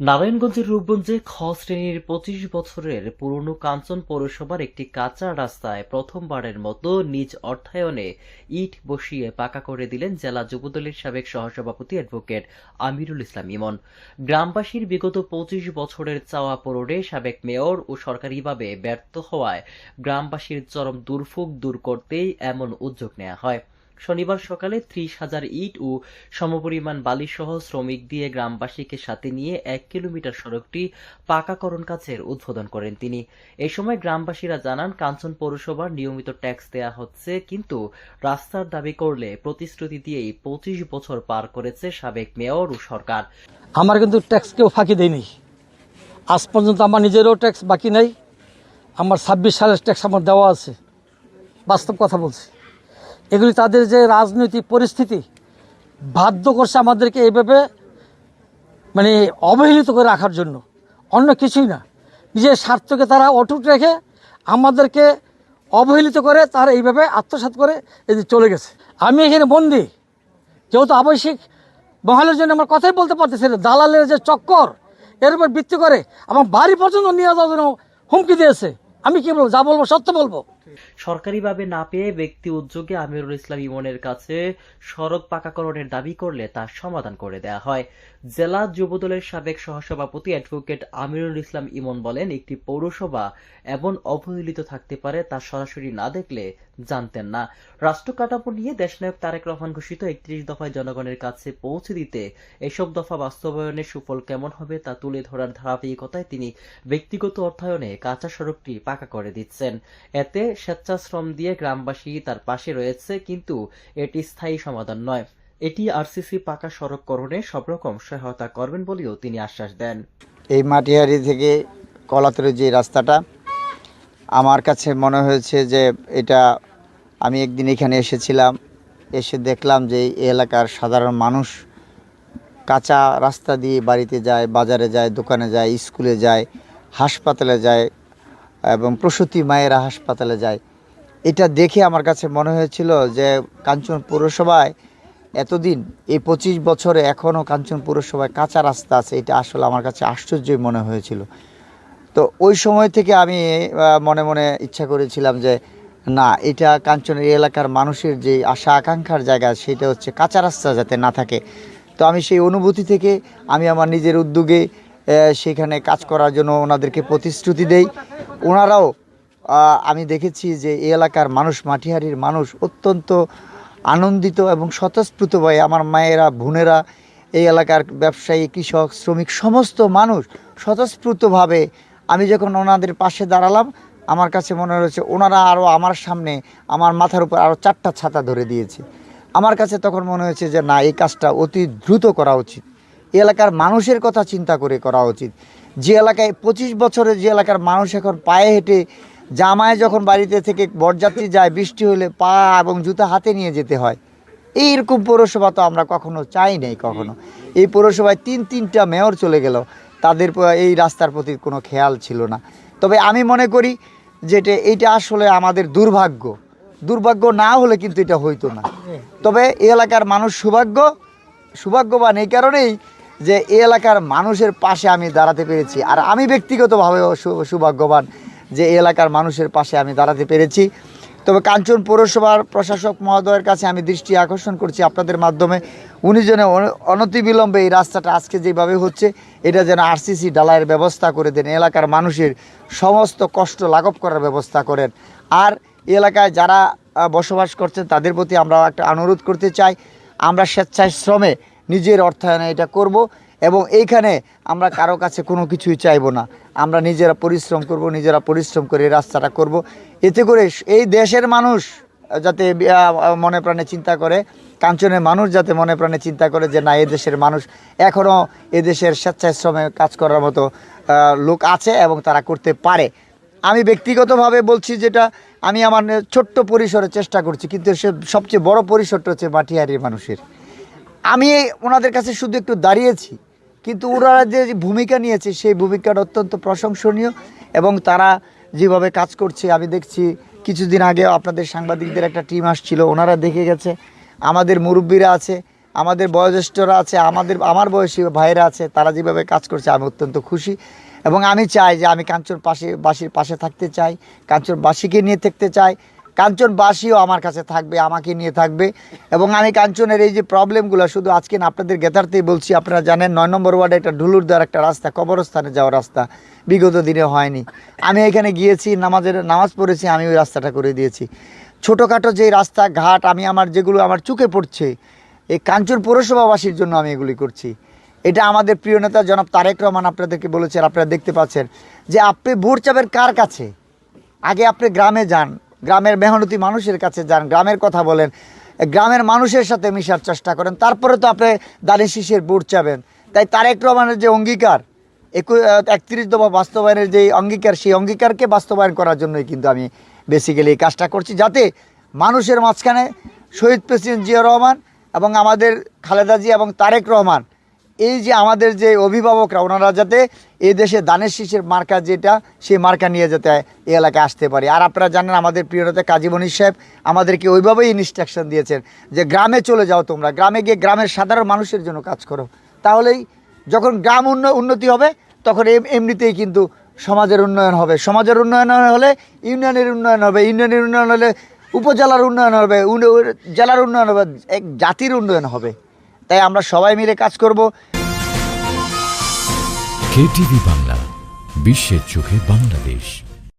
নারায়ণগঞ্জের রূপগঞ্জে খ শ্রেণির পঁচিশ বছরের পুরনো কাঞ্চন পৌরসভার একটি কাঁচা রাস্তায় প্রথমবারের মতো নিজ অর্থায়নে ইট বসিয়ে পাকা করে দিলেন জেলা যুবদলের সাবেক সহসভাপতি অ্যাডভোকেট আমিরুল ইসলাম ইমন। গ্রামবাসীর বিগত পঁচিশ বছরের চাওয়া পূরণে সাবেক মেয়র ও সরকারিভাবে ব্যর্থ হওয়ায় গ্রামবাসীর চরম দুর্ভোগ দূর করতেই এমন উদ্যোগ নেওয়া হয়। শনিবার সকালে ত্রিশ হাজার ইট ও সমপরিমাণ বালিসহ শ্রমিক দিয়ে গ্রামবাসীকে সাথে নিয়ে এক কিলোমিটার সড়কটি পাকাকরণ কাজের উদ্বোধন করেন তিনি। এই সময় গ্রামবাসীরা জানান, কাঞ্চন পৌরসভার নিয়মিত ট্যাক্স দেয়া হচ্ছে, কিন্তু রাস্তার দাবি করলে প্রতিশ্রুতি দিয়েই পঁচিশ বছর পার করেছে সাবেক মেয়র ও সরকার। আমার কিন্তু ট্যাক্স কেউ ফাঁকি দেয়নি। আজ পর্যন্ত আমার নিজেরও ট্যাক্স বাকি নেই। আমার ছাব্বিশ সালের ট্যাক্স আমার দেওয়া আছে। বাস্তব কথা বলছি। এগুলি তাদের যে রাজনৈতিক পরিস্থিতি বাধ্য করছে আমাদেরকে এইভাবে মানে অবহেলিত করে রাখার জন্য। অন্য কিছুই না। নিজের স্বার্থকে তারা অটুট রেখে আমাদেরকে অবহেলিত করে তারা এইভাবে আত্মসাৎ করে এই চলে গেছে। আমি এখানে বন্দি। যেহেতু আবশ্যিক মহলের জন্য আমার কথাই বলতে পারতেছি না। দালালের যে চক্কর, এর উপর ভিত্তি করে আমার বাড়ি পর্যন্ত নিয়ে যাওয়ার জন্য হুমকি দিয়েছে। আমি কি বলব? যা বলব সত্য বলব। সরকারিভাবে না পেয়ে ব্যক্তি উদ্যোগে আমিরুল ইসলাম ইমনের কাছে সড়ক পাকাকরণের দাবি করলে তা সমাধান করে দেয়া হয়। জেলা যুবদলের সাবেক সহসভাপতি অ্যাডভোকেট আমিরুল ইসলাম ইমন বলেন, একটি পৌরসভা এমন অবহেলিত থাকতে পারে তা সরাসরি না দেখলে জানতেন না। রাষ্ট্র কাঠামো নিয়ে দেশনায়ক তারেক রহমান ঘোষিত একত্রিশ দফায় জনগণের কাছে পৌঁছে দিতে এসব দফা বাস্তবায়নের সুফল কেমন হবে তা তুলে ধরার ধারাবাহিকতায় তিনি ব্যক্তিগত অর্থায়নে কাঁচা সড়কটি পাকা করে দিচ্ছেন। এতে স্বেচ্ছাশ্রম দিয়ে গ্রামবাসী তার পাশে রয়েছে, কিন্তু এটি স্থায়ী সমাধান নয়। এটি আরসিসি পাকা সড়ককরণে সব রকম সহায়তা করবেন বলেও তিনি আশ্বাস দেন। এই মাটিহারি থেকে কলাতরের যে রাস্তাটা, আমার কাছে মনে হয়েছে যে এটা আমি একদিন এখানে এসেছিলাম, এসে দেখলাম যে এই এলাকার সাধারণ মানুষ কাঁচা রাস্তা দিয়ে বাড়িতে যায়, বাজারে যায়, দোকানে যায়, স্কুলে যায়, হাসপাতালে যায় এবং প্রসূতি মায়েরা হাসপাতালে যায়। এটা দেখে আমার কাছে মনে হয়েছিল যে কাঞ্চন পৌরসভায় এতদিন, এই পঁচিশ বছরে এখনও কাঞ্চন পৌরসভায় কাঁচা রাস্তা আছে, এটা আসলে আমার কাছে আশ্চর্যই মনে হয়েছিল। তো ওই সময় থেকে আমি মনে মনে ইচ্ছা করেছিলাম যে, না, এটা কাঞ্চনের এলাকার মানুষের যে আশা আকাঙ্ক্ষার জায়গা, সেটা হচ্ছে কাঁচা রাস্তা যাতে না থাকে। তো আমি সেই অনুভূতি থেকে আমি আমার নিজের উদ্যোগে সেখানে কাজ করার জন্য ওনাদেরকে প্রতিশ্রুতি দেই। ওনারাও আমি দেখেছি যে এই এলাকার মানুষ, মাটিহারির মানুষ অত্যন্ত আনন্দিত এবং স্বতঃস্ফূর্তভাবে আমার মায়েরা, বোনেরা এই এলাকার ব্যবসায়ী, কৃষক, শ্রমিক, সমস্ত মানুষ স্বতঃস্ফূর্তভাবে আমি যখন ওনাদের পাশে দাঁড়ালাম, আমার কাছে মনে হয়েছে ওনারা আরও আমার সামনে, আমার মাথার উপর আরও চারটা ছাতা ধরে দিয়েছে। আমার কাছে তখন মনে হয়েছে যে না, এই কাজটা অতি দ্রুত করা উচিত। এলাকার মানুষের কথা চিন্তা করে করা উচিত। যে এলাকায় পঁচিশ বছরে যে এলাকার মানুষ এখন পায়ে হেঁটে জামায় যখন বাড়িতে থেকে বরযাত্রী যায়, বৃষ্টি হলে পা এবং জুতা হাতে নিয়ে যেতে হয়। এইরকম পৌরসভা তো আমরা কখনো চাই নাই কখনো। এই পৌরসভায় তিন তিনটা মেয়র চলে গেল। তাদের এই রাস্তার প্রতি কোনো খেয়াল ছিল না। তবে আমি মনে করি যেটা এইটা আসলে আমাদের দুর্ভাগ্য। দুর্ভাগ্য না হলে কিন্তু এটা হইতো না। তবে এলাকার মানুষ সৌভাগ্য সৌভাগ্যবান এই কারণেই যে এই এলাকার মানুষের পাশে আমি দাঁড়াতে পেরেছি। আর আমি ব্যক্তিগতভাবে সৌভাগ্যবান যে এই এলাকার মানুষের পাশে আমি দাঁড়াতে পেরেছি। তবে কাঞ্চন পৌরসভার প্রশাসক মহোদয়ের কাছে আমি দৃষ্টি আকর্ষণ করছি আপনাদের মাধ্যমে। উনি যেন অন- অনতিবিলম্বে এই রাস্তাটা আজকে যেভাবে হচ্ছে, এটা যেন আরসিসি ডালাইয়ের ব্যবস্থা করে দেন, এলাকার মানুষের সমস্ত কষ্ট লাঘব করার ব্যবস্থা করেন। আর এলাকায় যারা বসবাস করছেন তাদের প্রতি আমরা একটা অনুরোধ করতে চাই, আমরা স্বেচ্ছায় শ্রমে নিজের অর্থায়নে এটা করব এবং এইখানে আমরা কারও কাছে কোনো কিছুই চাইব না। আমরা নিজেরা পরিশ্রম করব, নিজেরা পরিশ্রম করে রাস্তাটা করব। এতে করে এই দেশের মানুষ যাতে মনে প্রাণে চিন্তা করে, কাঞ্চনের মানুষ যাতে মনে প্রাণে চিন্তা করে যে না, এ দেশের মানুষ এখনও এদেশের স্বেচ্ছাশ্রমে কাজ করার মতো লোক আছে এবং তারা করতে পারে। আমি ব্যক্তিগতভাবে বলছি যেটা, আমি আমার ছোট্ট পরিসরে চেষ্টা করছি, কিন্তু সে সবচেয়ে বড় পরিসরটা হচ্ছে মাটিহারির মানুষের। আমি ওনাদের কাছে শুধু একটু দাঁড়িয়েছি, কিন্তু ওনারা যে ভূমিকা নিয়েছে সেই ভূমিকাটা অত্যন্ত প্রশংসনীয় এবং তারা যেভাবে কাজ করছে, আমি দেখছি কিছুদিন আগে আপনাদের সাংবাদিকদের একটা টিম আসছিল, ওনারা দেখে গেছে, আমাদের মুরব্বীরা আছে, আমাদের বয়োজ্যেষ্ঠরা আছে, আমাদের, আমার বয়সী ভাইয়েরা আছে, তারা যেভাবে কাজ করছে, আমি অত্যন্ত খুশি এবং আমি চাই যে আমি কাঞ্চন পাশে, বাসির পাশে থাকতে চাই, কাঞ্চনবাসীকে নিয়ে থাকতে চাই কাঞ্চনবাসীও আমার কাছে থাকবে, আমাকে নিয়ে থাকবে। এবং আমি কাঞ্চনের এই যে প্রবলেমগুলো, শুধু আজকে আপনাদের গেতারতেই বলছি, আপনারা জানেন, নয় নম্বর ওয়ার্ডে একটা ঢুলুর দেওয়ার একটা রাস্তা, কবরস্থানে যাওয়ার রাস্তা, বিগত দিনে হয়নি। আমি এখানে গিয়েছি, নামাজের, নামাজ পড়েছি, আমি ওই রাস্তাটা করে দিয়েছি। ছোটোখাটো যে রাস্তা, ঘাট, আমি আমার যেগুলো আমার চোখে পড়ছে, এই কাঞ্চন পৌরসভাবাসীর জন্য আমি এগুলি করছি। এটা আমাদের প্রিয় নেতা জনাব তারেক রহমান আপনাদেরকে বলেছেন, আপনারা দেখতে পাচ্ছেন, যে আপনি ভোট চাবেন কার কাছে? আগে আপনি গ্রামে যান গ্রামের মেহনতি মানুষের কাছে যান, গ্রামের কথা বলেন, গ্রামের মানুষের সাথে মিশার চেষ্টা করেন, তারপরে তো আপনি দানি শীষের বুট চাবেন। তাই তারেক রহমানের যে অঙ্গীকার, একু একত্রিশ দফা বাস্তবায়নের যে অঙ্গীকার, সেই অঙ্গীকারকে বাস্তবায়ন করার জন্যই কিন্তু আমি বেসিক্যালি এই কাজটা করছি, যাতে মানুষের মাঝখানে শহীদ প্রেসিডেন্ট জিয়া রহমান এবং আমাদের খালেদা জিয়া এবং তারেক রহমান এই যে আমাদের যে অভিভাবকরা, ওনারা যাতে এই দেশে দানের শীষের মার্কা যেটা, সেই মার্কা নিয়ে যাতে এই এলাকায় আসতে পারে। আর আপনারা জানেন, আমাদের প্রিয় নেতা কাজী মনির সাহেব আমাদেরকে ওইভাবেই ইনস্ট্রাকশন দিয়েছেন যে গ্রামে চলে যাও তোমরা, গ্রামে গিয়ে গ্রামের সাধারণ মানুষের জন্য কাজ করো। তাহলেই যখন গ্রাম উন্ন উন্নতি হবে, তখন এম- এমনিতেই কিন্তু সমাজের উন্নয়ন হবে। সমাজের উন্নয়ন হলে ইউনিয়নের উন্নয়ন হবে, ইউনিয়নের উন্নয়ন হলে উপজেলার উন্নয়ন হবে জেলার উন্নয়ন হবে, এক জাতির উন্নয়ন হবে। তাই আমরা সবাই মিলে কাজ করব। কেটিভি বাংলা বিশ্বের চোখে বাংলাদেশ।